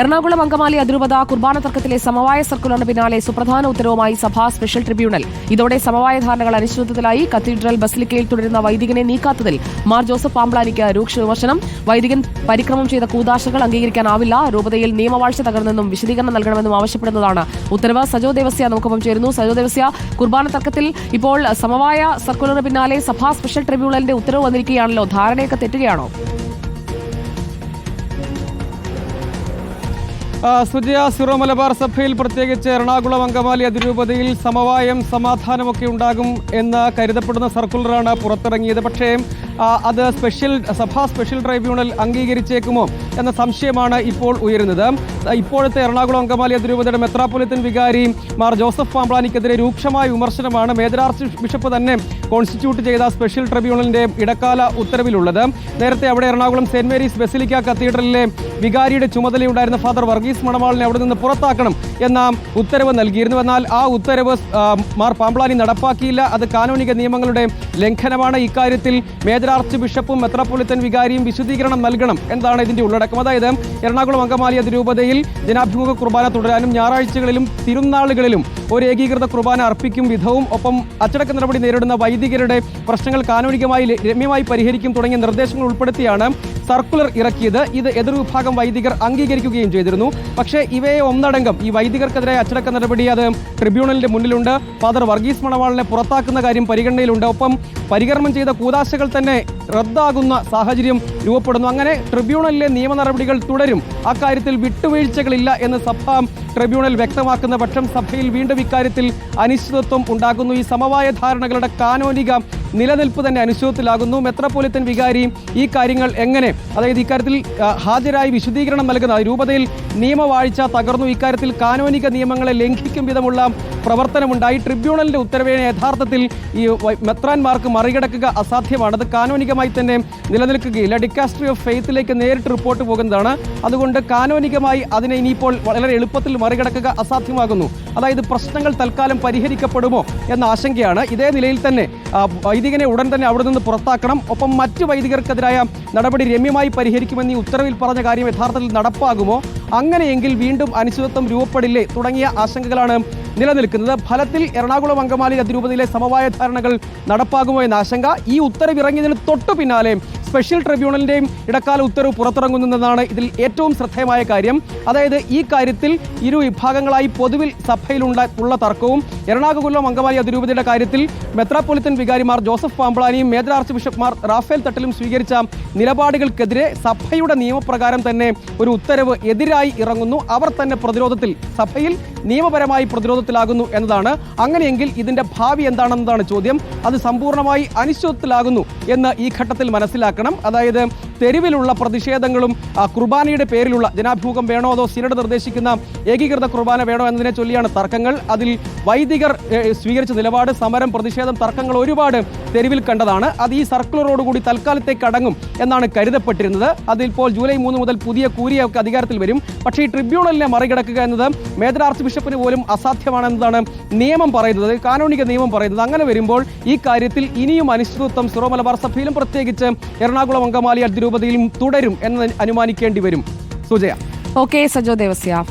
എറണാകുളം അങ്കമാലി അതിരൂപത കുർബാന തർക്കത്തിലെ സമവായ സർക്കുലറിന് പിന്നാലെ സുപ്രധാന ഉത്തരവുമായി സഭാ സ്പെഷ്യൽ ട്രിബ്യൂണൽ. ഇതോടെ സമവായ ധാരണകൾ അനിശ്ചിതത്വത്തിലായി കത്തീഡ്രൽ ബസിലിക്കയിൽ തുടരുന്ന വൈദികനെ നീക്കാത്തതിൽ മാർ ജോസഫ് പാമ്പ്ലാനിക്ക് രൂക്ഷ വിമർശനം. വൈദികൻ പരിക്രമം ചെയ്ത കൂതാശകൾ അംഗീകരിക്കാനാവില്ല. രൂപതയിൽ നിയമവാഴ്ച തകർന്നെന്നും വിശദീകരണം നൽകണമെന്നും ആവശ്യപ്പെടുന്നതാണ് ഉത്തരവ്. സജോ ദേവസ്യ നമുക്കൊപ്പം ചേരുന്നു. സജോ ദേവസ്യ കുർബാന തർക്കത്തിൽ ഇപ്പോൾ സമവായ സർക്കുലറിന് പിന്നാലെ സഭാ സ്പെഷ്യൽ ട്രിബ്യൂണലിന്റെ ഉത്തരവ് വന്നിരിക്കുകയാണല്ലോ. ധാരണയൊക്കെ തെറ്റുകയാണോ? സുജയ സിറോ മലബാർ സഭയിൽ പ്രത്യേകിച്ച് എറണാകുളം അങ്കമാലി അതിരൂപതയിൽ സമവായം സമാധാനമൊക്കെ ഉണ്ടാകും എന്ന് കരുതപ്പെടുന്ന സർക്കുലറാണ് പുറത്തിറങ്ങിയത്. പക്ഷേ അത് സ്പെഷ്യൽ സഭാ സ്പെഷ്യൽ ട്രൈബ്യൂണൽ അംഗീകരിച്ചേക്കുമോ എന്ന സംശയമാണ് ഇപ്പോൾ ഉയരുന്നത്. ഇപ്പോഴത്തെ എറണാകുളം അങ്കമാലി അതിരൂപതയുടെ മെത്രാപ്പൊലിത്തൻ വികാരി മാർ ജോസഫ് പാമ്പ്ലാനിക്കെതിരെ രൂക്ഷമായ വിമർശനമാണ് മേജർ ആർച്ച് ബിഷപ്പ് തന്നെ കോൺസ്റ്റിറ്റ്യൂട്ട് ചെയ്ത സ്പെഷ്യൽ ട്രിബ്യൂണലിന്റെ ഇടക്കാല ഉത്തരവിലുള്ളത്. നേരത്തെ അവിടെ എറണാകുളം സെന്റ് മേരീസ് ബെസിലിക്ക കത്തീഡ്രലിലെ വികാരിയുടെ ചുമതലയുണ്ടായിരുന്ന ഫാദർ വർഗീസ് മണവാളിനെ അവിടെ നിന്ന് പുറത്താക്കണം എന്ന ഉത്തരവ് നൽകിയിരുന്നു. എന്നാൽ ആ ഉത്തരവ് മാർ പാമ്പ്ലാനി നടപ്പാക്കിയില്ല. അത് കാനോനിക നിയമങ്ങളുടെ ലംഘനമാണ്. ഇക്കാര്യത്തിൽ മേജർ ആർച്ച് ബിഷപ്പും മെത്രാപ്പൊളിത്തൻ വികാരിയും വിശദീകരണം നൽകണം എന്താണ് ഇതിന്റെ ഉള്ളടക്കം. അതായത് എറണാകുളം അങ്കമാലി അതിരൂപതയിൽ ജനാഭിമുഖ കുർബാന തുടരാനും ഞായറാഴ്ചകളിലും തിരുനാളുകളിലും ഒരു ഏകീകൃത കുർബാന അർപ്പിക്കും വിധവും ഒപ്പം അച്ചടക്ക നടപടി നേരിടുന്ന വൈദികരുടെ പ്രശ്നങ്ങൾ കാനോനികമായി രമ്യമായി പരിഹരിക്കും തുടങ്ങിയ നിർദ്ദേശങ്ങൾ ഉൾപ്പെടുത്തിയാണ് സർക്കുലർ ഇറക്കിയത് ഇത് എതിർവിഭാഗം വൈദികർ അംഗീകരിക്കുകയും ചെയ്തിരുന്നു. പക്ഷേ ഇവയെ ഒന്നടങ്കം ഈ വൈദികർക്കെതിരെ അച്ചടക്ക നടപടി അത് ട്രിബ്യൂണലിന്റെ മുന്നിലുണ്ട്. ഫാദർ വർഗീസ് മണവാളിനെ പുറത്താക്കുന്ന കാര്യം പരിഗണനയിലുണ്ട്. ഒപ്പം പരികർമ്മം ചെയ്ത കൂതാശകൾ തന്നെ റദ്ദാകുന്ന സാഹചര്യം രൂപപ്പെടുന്നു. അങ്ങനെ ട്രിബ്യൂണലിലെ നിയമ നടപടികൾ തുടരും. അക്കാര്യത്തിൽ വിട്ടുവീഴ്ചകളില്ല എന്ന് സഭ ട്രിബ്യൂണൽ വ്യക്തമാക്കുന്ന പക്ഷം സഭയിൽ വീണ്ടും ഇക്കാര്യത്തിൽ അനിശ്ചിതത്വം ഉണ്ടാകുന്നു. ഈ സമവായ ധാരണകളുടെ കാനോനിക നിലനിൽപ്പ് തന്നെ അനിശ്ചിതത്തിലാകുന്നു മെത്രോപൊലിത്തൻ വികാരി ഈ കാര്യങ്ങൾ എങ്ങനെ അതായത് ഇക്കാര്യത്തിൽ ഹാജരായി വിശദീകരണം നൽകുന്ന രൂപതയിൽ നിയമവാഴ്ച തകർന്നു ഇക്കാര്യത്തിൽ കാനോനിക നിയമങ്ങളെ ലംഘിക്കും വിധമുള്ള പ്രവർത്തനമുണ്ടായി. ട്രിബ്യൂണലിന്റെ ഉത്തരവിനെ യഥാർത്ഥത്തിൽ ഈ മെത്രാൻമാർക്ക് മറികടക്കുക അസാധ്യമാണ് അത് കാനോനികമായി തന്നെ നിലനിൽക്കുകയില്ല. ഡിക്കാസ്ട്രി ഓഫ് ഫെയ്ത്തിലേക്ക് നേരിട്ട് റിപ്പോർട്ട് പോകുന്നതാണ്. അതുകൊണ്ട് കാനോനികമായി അതിനെ ഇനിയിപ്പോൾ വളരെ എളുപ്പത്തിൽ മറികടക്കുക അസാധ്യമാകുന്നു. അതായത് പ്രശ്നങ്ങൾ തൽക്കാലം പരിഹരിക്കപ്പെടുമോ എന്ന ആശങ്കയാണ് ഇതേ നിലയിൽ തന്നെ വൈദികനെ ഉടൻ തന്നെ അവിടെ നിന്ന് പുറത്താക്കണം. ഒപ്പം മറ്റ് വൈദികർക്കെതിരായ നടപടി രമ്യമായി പരിഹരിക്കുമെന്ന് ഈ ഉത്തരവിൽ പറഞ്ഞ കാര്യം യഥാർത്ഥത്തിൽ നടപ്പാകുമോ? അങ്ങനെയെങ്കിൽ വീണ്ടും അനിശ്ചിതത്വം രൂപപ്പെടില്ലേ? തുടങ്ങിയ ആശങ്കകളാണ് നിലനിൽക്കുന്നത്. ഫലത്തിൽ എറണാകുളം അങ്കമാലി അതിരൂപതയിലെ സമവായ ധാരണകൾ നടപ്പാകുമോ എന്ന ആശങ്ക ഈ ഉത്തരവിറങ്ങിയതിന് തൊട്ടു പിന്നാലെ സ്പെഷ്യൽ ട്രിബ്യൂണലിന്റെയും ഇടക്കാല ഉത്തരവ് പുറത്തിറങ്ങുന്നതെന്നാണ് ഇതിൽ ഏറ്റവും ശ്രദ്ധേയമായ കാര്യം. അതായത് ഈ കാര്യത്തിൽ ഇരു വിഭാഗങ്ങളായി പൊതുവിൽ സഭയിലുണ്ട ഉള്ള തർക്കവും എറണാകുളം അങ്കമാലി അതിരൂപതയുടെ കാര്യത്തിൽ മെത്രാപ്പൊലിത്തൻ വികാരിമാർ ജോസഫ് പാമ്പളാനിയും മേജർ ആർച്ച് ബിഷപ്പ്മാർ റാഫേൽ തട്ടിലും സ്വീകരിച്ച നിലപാടുകൾക്കെതിരെ സഭയുടെ നിയമപ്രകാരം തന്നെ ഒരു ഉത്തരവ് എതിരായി ഇറങ്ങുന്നു. അവർ തന്നെ പ്രതിരോധത്തിൽ സഭയിൽ നിയമപരമായി പ്രതിരോധത്തിലാകുന്നു എന്നതാണ്. അങ്ങനെയെങ്കിൽ ഇതിന്റെ ഭാവി എന്താണെന്നതാണ് ചോദ്യം. അത് സമ്പൂർണമായി അനിശ്ചിതത്തിലാകുന്നു എന്ന് ഈ ഘട്ടത്തിൽ മനസ്സിലാക്കണം. അതായത് തെരുവിലുള്ള പ്രതിഷേധങ്ങളും കുർബാനയുടെ പേരിലുള്ള ജനാഭിമുഖം വേണോ അതോ സിനഡ് നിർദ്ദേശിക്കുന്ന ഏകീകൃത കുർബാന വേണോ എന്നതിനെ ചൊല്ലിയാണ് തർക്കങ്ങൾ. അതിൽ വൈദികർ സ്വീകരിച്ച നിലപാട് സമരം പ്രതിഷേധം തർക്കങ്ങൾ ഒരുപാട് തെരുവിൽ കണ്ടതാണ്. അത് ഈ സർക്കുലറോടുകൂടി തൽക്കാലത്തേക്ക് അടങ്ങും എന്നാണ് കരുതപ്പെട്ടിരുന്നത്. അതിപ്പോൾ ജൂലൈ മൂന്ന് മുതൽ പുതിയ കൂരിയൊക്കെ അധികാരത്തിൽ വരും. പക്ഷേ ഈ ട്രിബ്യൂണലിനെ മറികടക്കുക എന്നത് മേജർ ആർച്ച് ബിഷപ്പിന് പോലും അസാധ്യമാണെന്നതാണ് നിയമം പറയുന്നത് കാനോണിക നിയമം പറയുന്നത്. അങ്ങനെ വരുമ്പോൾ ഈ കാര്യത്തിൽ ഇനിയും അനിശ്ചിതത്വം സിറോ മലബാർ സഭയിലും പ്രത്യേകിച്ച് എറണാകുളം അങ്കമാലി അതിരൂപതയിലും തുടരും എന്ന് അനുമാനിക്കേണ്ടി വരും. സുജയ. ഓക്കെ സജോ ദേവസ്യ.